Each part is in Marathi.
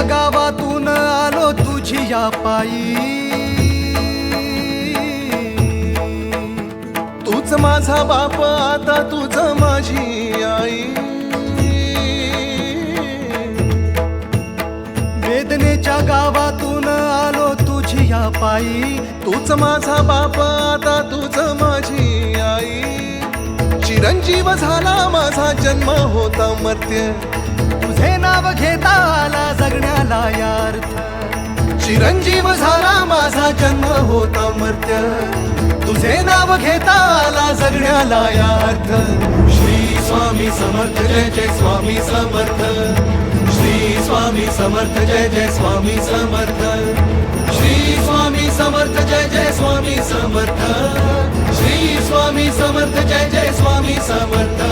गावातून आलो तुझी या पायी. तूच माझा बाप आता तुझ माझी आई. वेदनेच्या गावातून आलो तुझी या पायी. तूच माझा बाप आता तुझ माझी आई. चिरंजीव झाला माझा जन्म होता मर्त्य. तुझे नाव घेता आला जगण्याला यार्थ चिरंजीव झाला माझा जन्म होता मर्त्य तुझे नाव घेता आला जगण्याला यार्थ श्री स्वामी समर्थ जय जय स्वामी समर्थ. श्री स्वामी समर्थ जय जय स्वामी समर्थ. श्री स्वामी समर्थ जय जय स्वामी समर्थ. श्री स्वामी समर्थ जय जय स्वामी समर्थ.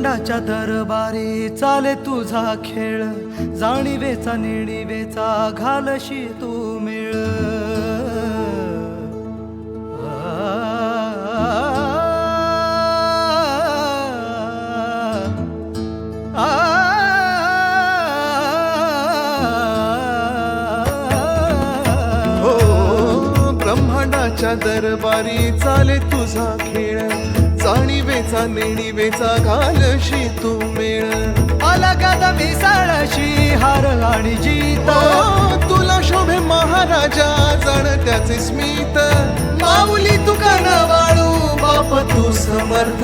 ब्रह्मांडाच्या दरबारी चाले तुझा खेळ जाणीवेचा निणीवेचा घालशी तू मिळ आ, ब्रह्मांडाच्या दरबारी चाले तुझा खेळ जाणीवेचा नेणीवेचा घालशी तू मेळ. अलगद मिसळशी हार आणि जीत. ओ, तुला शोभे महाराजा जण त्याचे स्मित. माऊली तुका न वाळू बाप तू समर्थ.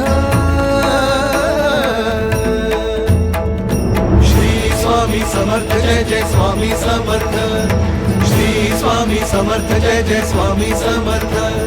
श्री स्वामी समर्थ जय जय स्वामी समर्थ. श्री स्वामी समर्थ जय जय स्वामी समर्थ.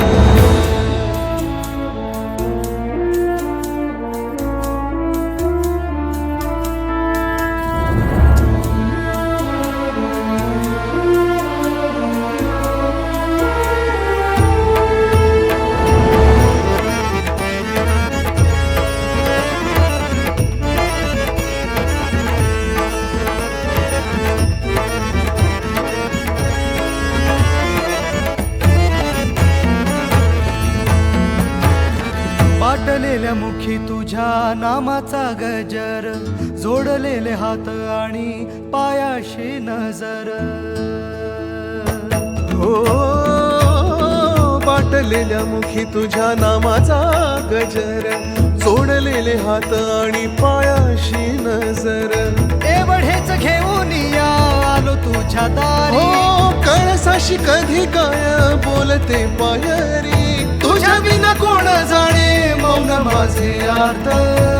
वाटलेल्या मुखी तुझ्या नामाचा गजर जोडलेले हात आणि पायाशी नजर. हो पाटलेल्या मुखी तुझ्या नामाचा गजर जोडलेले हात आणि पायाशी नजर. एवढेच घेऊन या आलो तुझ्या दारी. हो कळसाशी कधी काय बोलते पायरी. maziarta